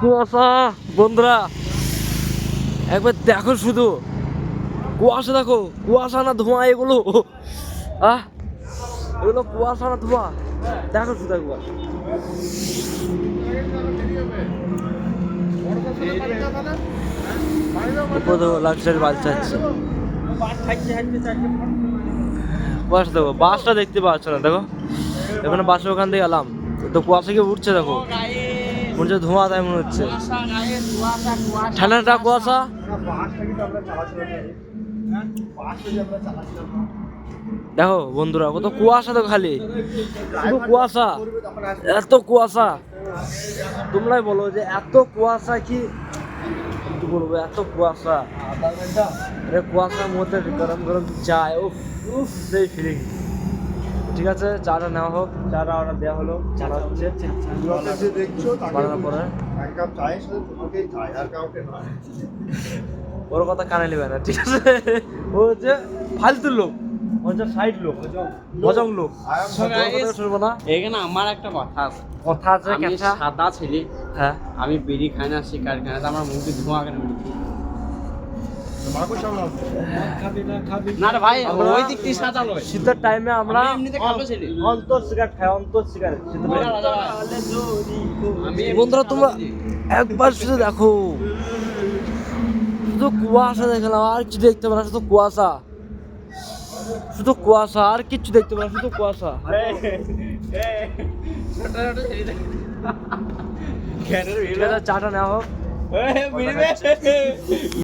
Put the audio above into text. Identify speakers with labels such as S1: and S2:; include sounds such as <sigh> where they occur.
S1: কুয়াশা, বন্ধুরা, একবার দেখো শুধু। কুয়াশা দেখো, কুয়াশা না ধোঁয়া এগুলো। আহ, এগুলো কুয়াশা না ধোঁয়া। দেখো শুধু একবার। দেখো, বাসটা দেখতে পাচ্ছ না, দেখো। এখানে বাসের ওখান থেকে এলাম। তো কুয়াশা কি উঠছে দেখো? মনে ধোঁয়া তাই মনে হচ্ছে। ঠান্ডাটা কুয়াশা? দেখো বন্ধুরা, কত কুয়াশা তো খালি। শুধু কুয়াশা। এত কুয়াশা। তোমরাই বলো যে এত কুয়াশা কি? বলব, এত কুয়াশা। কুয়াশার মধ্যে গরম গরম চায় উফ সেই ফিলিং ঠিক আছে চাটা নেওয়া হোক। চাটা অর্ডার দেওয়া হলো। চাটা হচ্ছে।
S2: যে দেখছ
S1: বানানোর পরে।
S2: এক কাপ চায়ের সাথে তোমাকেই চাই আর কাউকে নয়।
S1: ওর কথা কানে নেবে না ঠিক আছে? ও হচ্ছে ফালতু লোক। হচ্ছে সাইড লোক। লোক। শুনব না।
S3: এখানে আমার একটা কথা আছে।
S1: কথা আছে
S3: সাদা ছেলে।
S1: হ্যাঁ।
S3: আমি বিড়ি খাই না শিকার খাই না আমার মুখে ধোঁয়া কেন না রে ভাই ওই দিক থেকে সাদা
S1: শীতের টাইমে আমরা। অন্তর সিগারেট খাই অন্তর সিগারেট বন্ধুরা তোমরা একবার শুধু দেখো। শুধু কুয়াশা দেখলাম আর কিছু দেখতে পারা শুধু কুয়াশা। শুধু কুয়াশা আর কিচ্ছু দেখতে পারা শুধু কুয়াশা। চাটা নেওয়া হোক। <laughs>